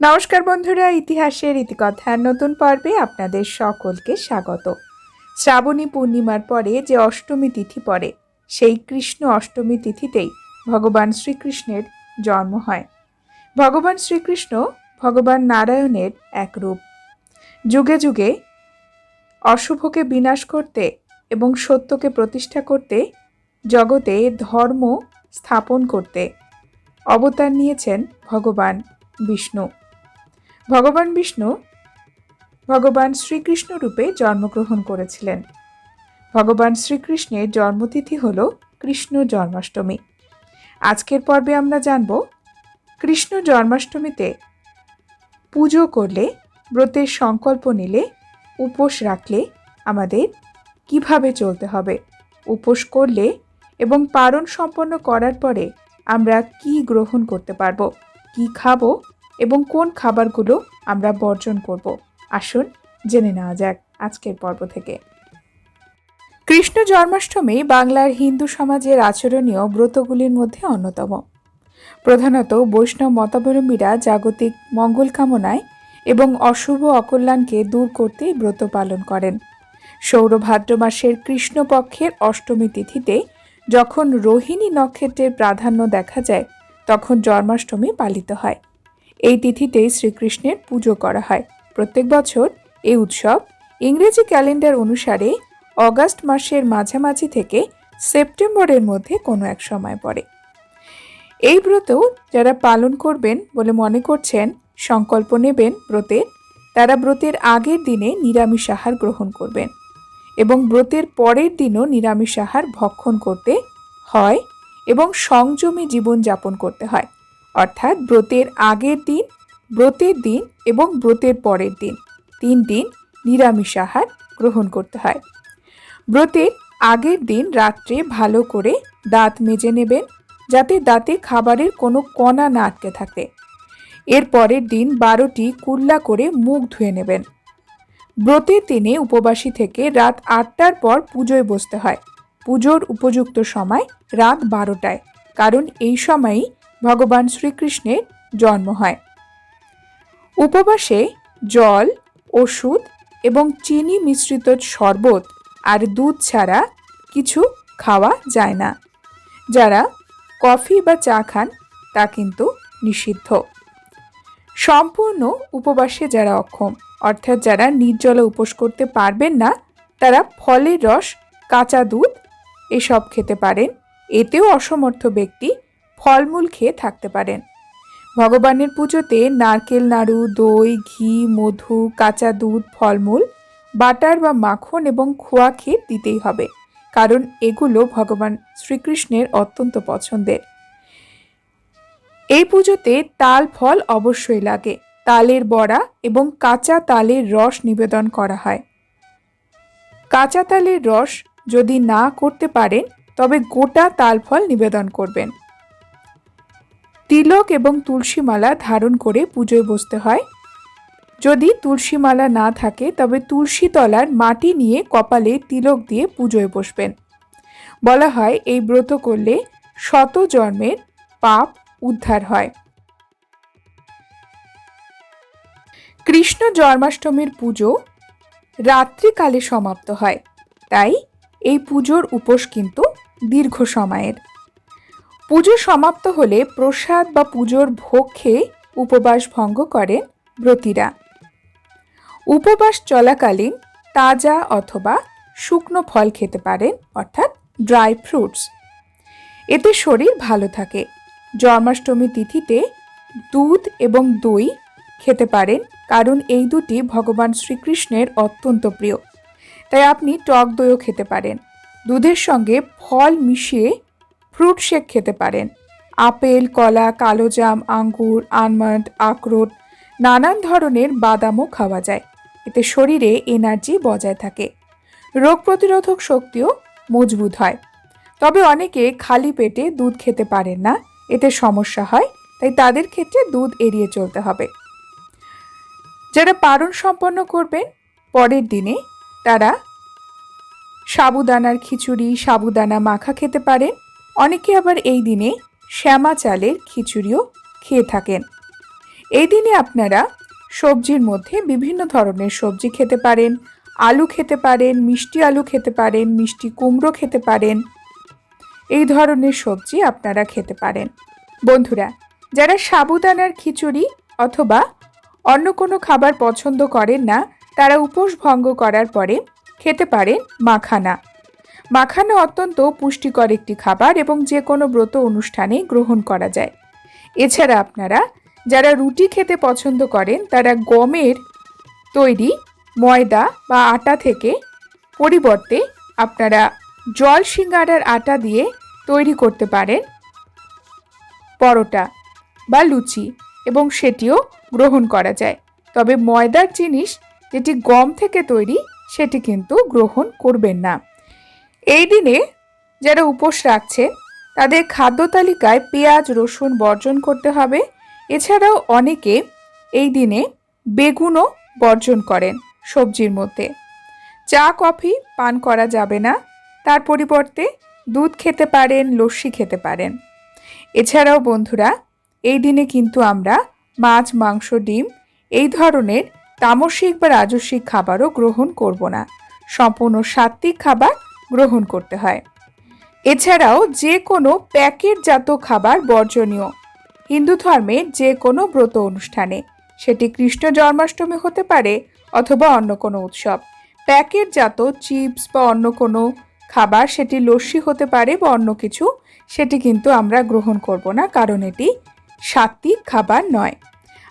নমস্কার বন্ধুরা, ইতিহাসের ইতিকথার নতুন পর্বে আপনাদের সকলকে স্বাগত। শ্রাবণী পূর্ণিমার পরে যে অষ্টমী তিথি পড়ে, সেই কৃষ্ণ অষ্টমী তিথিতেই ভগবান শ্রীকৃষ্ণের জন্ম হয়। ভগবান শ্রীকৃষ্ণ ভগবান নারায়ণের এক রূপ যুগে যুগে অশুভকে বিনাশ করতে এবং সত্যকে প্রতিষ্ঠা করতে জগতে ধর্ম স্থাপন করতে অবতার নিয়েছেন ভগবান বিষ্ণু। ভগবান বিষ্ণু ভগবান শ্রীকৃষ্ণ রূপে জন্মগ্রহণ করেছিলেন। ভগবান শ্রীকৃষ্ণের জন্মতিথি হল কৃষ্ণ জন্মাষ্টমী। আজকের পর্বে আমরা জানব, কৃষ্ণ জন্মাষ্টমীতে পুজো করলে, ব্রতের সংকল্প নিলে, উপোস রাখলে আমাদের কীভাবে চলতে হবে? উপোস করলে এবং পারণ সম্পন্ন করার পরে আমরা কি গ্রহণ করতে পারব? কি খাব? এবং কোন খাবারগুলো আমরা বর্জন করব। আসুন জেনে নেওয়া যাক আজকের পর্ব থেকে। কৃষ্ণ জন্মাষ্টমী বাংলার হিন্দু সমাজের আচরণীয় ব্রতগুলির মধ্যে অন্যতম। প্রধানত বৈষ্ণব মতাবলম্বীরা জাগতিক মঙ্গল কামনায় এবং অশুভ অকল্যাণকে দূর করতেই ব্রত পালন করেন। সৌরভাদ্র মাসের কৃষ্ণপক্ষের অষ্টমী তিথিতে যখন রোহিণী নক্ষত্রের প্রাধান্য দেখা যায়, তখন জন্মাষ্টমী পালিত হয়। এই তিথিতেই শ্রীকৃষ্ণের পুজো করা হয়। প্রত্যেক বছর এই উৎসব ইংরেজি ক্যালেন্ডার অনুসারে অগাস্ট মাসের মাঝামাঝি থেকে সেপ্টেম্বরের মধ্যে কোনো এক সময় পড়ে। এই ব্রত যারা পালন করবেন বলে মনে করছেন, সংকল্প নেবেন ব্রতের, তারা ব্রতের আগের দিনে নিরামিষ আহার গ্রহণ করবেন এবং ব্রতের পরের দিনও নিরামিষ আহার ভক্ষণ করতে হয় এবং সংযমী জীবনযাপন করতে হয়। অর্থাৎ ব্রতের আগের দিন, ব্রতের দিন এবং ব্রতের পরের দিন। তিন দিন নিরামিষ আহার গ্রহণ করতে হয়। ব্রতের আগের দিন রাত্রে ভালো করে দাঁত মেজে নেবেন, যাতে দাঁতে খাবারের কোনো কণা না আটকে থাকে। এর পরের দিন বারোটি কুল্লা করে মুখ ধুয়ে নেবেন। ব্রতের দিনে উপবাসী থেকে রাত আটটার পর পুজোয় বসতে হয়। পুজোর উপযুক্ত সময় রাত বারোটায়, কারণ এই সময়ই ভগবান শ্রীকৃষ্ণের জন্ম হয়। উপবাসে জল, ওষুধ এবং চিনি মিশ্রিত শরবত আর দুধ ছাড়া কিছু খাওয়া যায় না। যারা কফি বা চা খান, তা কিন্তু নিষিদ্ধ। সম্পূর্ণ উপবাসে যারা অক্ষম, অর্থাৎ যারা নির্জলা উপোস করতে পারবেন না, তারা ফলের রস, কাঁচা দুধ এসব খেতে পারেন। এতেও অসমর্থ ব্যক্তি ফলমূল খেয়ে থাকতে পারেন। ভগবানের পুজোতে নারকেল নাড়ু, দই, ঘি, মধু, কাঁচা দুধ, ফলমূল, বাটার বা মাখন এবং খোয়া খেয়ে দিতেই হবে, কারণ এগুলো ভগবান শ্রীকৃষ্ণের অত্যন্ত পছন্দের। এই পুজোতে তাল ফল অবশ্যই লাগে। তালের বড়া এবং কাঁচা তালের রস নিবেদন করা হয়। কাঁচা তালের রস যদি না করতে পারেন, তবে গোটা তাল ফল নিবেদন করবেন। তিলক এবং তুলসী মালা ধারণ করে পুজোয় বসতে হয়। যদি তুলসী মালা না থাকে, তবে তুলসী তলার মাটি নিয়ে কপালে তিলক দিয়ে পুজোয় বসবেন। বলা হয়, এই ব্রত করলে শত জন্মের পাপ উদ্ধার হয়। কৃষ্ণ জন্মাষ্টমীর পুজো রাত্রিকালে সমাপ্ত হয়। তাই এই পুজোর উপোস কিন্তু দীর্ঘ সময়ের। পুজো সমাপ্ত হলে প্রসাদ বা পুজোর ভোগ খেয়ে উপবাস ভঙ্গ করেন ব্রতীরা। উপবাস চলাকালীন তাজা অথবা শুকনো ফল খেতে পারেন, অর্থাৎ ড্রাই ফ্রুটস। এতে শরীর ভালো থাকে। জন্মাষ্টমী তিথিতে দুধ এবং দই খেতে পারেন, কারণ এই দুটি ভগবান শ্রীকৃষ্ণের অত্যন্ত প্রিয়। তাই আপনি টক দইও খেতে পারেন। দুধের সঙ্গে ফল মিশিয়ে ফ্রুট শেক খেতে পারেন। আপেল, কলা, কালোজাম, আঙ্গুর, আনমন্ড, আখরোট, নানান ধরনের বাদামও খাওয়া যায়। এতে শরীরে এনার্জি বজায় থাকে। রোগ প্রতিরোধক শক্তিও মজবুত হয়। তবে অনেকে খালি পেটে দুধ খেতে পারেন না। এতে সমস্যা হয়, তাই তাদের ক্ষেত্রে দুধ এড়িয়ে চলতে হবে। যারা পারণ সম্পন্ন করবেন, পরের দিনে তারা সাবুদানার খিচুড়ি, সাবুদানা মাখা খেতে পারেন। অনেকে আবার এই দিনে শ্যামা চালের খিচুড়িও খেয়ে থাকেন। এই দিনে আপনারা সবজির মধ্যে বিভিন্ন ধরনের সবজি খেতে পারেন, আলু খেতে পারেন, মিষ্টি আলু খেতে পারেন, মিষ্টি কুমড়ো খেতে পারেন, এই ধরনের সবজি আপনারা খেতে পারেন। বন্ধুরা, যারা সাবুদানার খিচুড়ি অথবা অন্য কোনো খাবার পছন্দ করেন না, তারা উপোস ভঙ্গ করার পরে খেতে পারেন মাখানা। মাখানা অত্যন্ত পুষ্টিকর একটি খাবার এবং যে কোনো ব্রত অনুষ্ঠানে গ্রহণ করা যায়। এছাড়া আপনারা যারা রুটি খেতে পছন্দ করেন, তারা গমের তৈরি ময়দা বা আটা থেকে পরিবর্তে আপনারা জল সিঙ্গারার আটা দিয়ে তৈরি করতে পারেন পরোটা বা লুচি এবং সেটিও গ্রহণ করা যায়। তবে ময়দার জিনিস যেটি গম থেকে তৈরি, সেটি কিন্তু গ্রহণ করবেন না। এই দিনে যারা উপোস রাখছে, তাদের খাদ্য তালিকায় পেঁয়াজ, রসুন বর্জন করতে হবে। এছাড়াও অনেকে এই দিনে বেগুনও বর্জন করেন সবজির মধ্যে। চা, কফি পান করা যাবে না। তার পরিবর্তে দুধ খেতে পারেন, লস্যি খেতে পারেন। এছাড়াও বন্ধুরা, এই দিনে কিন্তু আমরা মাছ, মাংস, ডিম এই ধরনের তামসিক বা রাজস্বিক খাবারও গ্রহণ করব না। সম্পূর্ণ সাত্ত্বিক খাবার গ্রহণ করতে হয়। এছাড়াও যে কোনো প্যাকেটজাত খাবার বর্জনীয়। হিন্দু ধর্মের যে কোনো ব্রত অনুষ্ঠানে সেটি কৃষ্ণ জন্মাষ্টমী হতে পারে অথবা অন্য কোনো উৎসব। প্যাকেটজাত চিপস বা অন্য কোনো খাবার সেটি লস্যি হতে পারে বা অন্য কিছু, সেটি কিন্তু আমরা গ্রহণ করব না, কারণ এটি সাত্বিক খাবার নয়।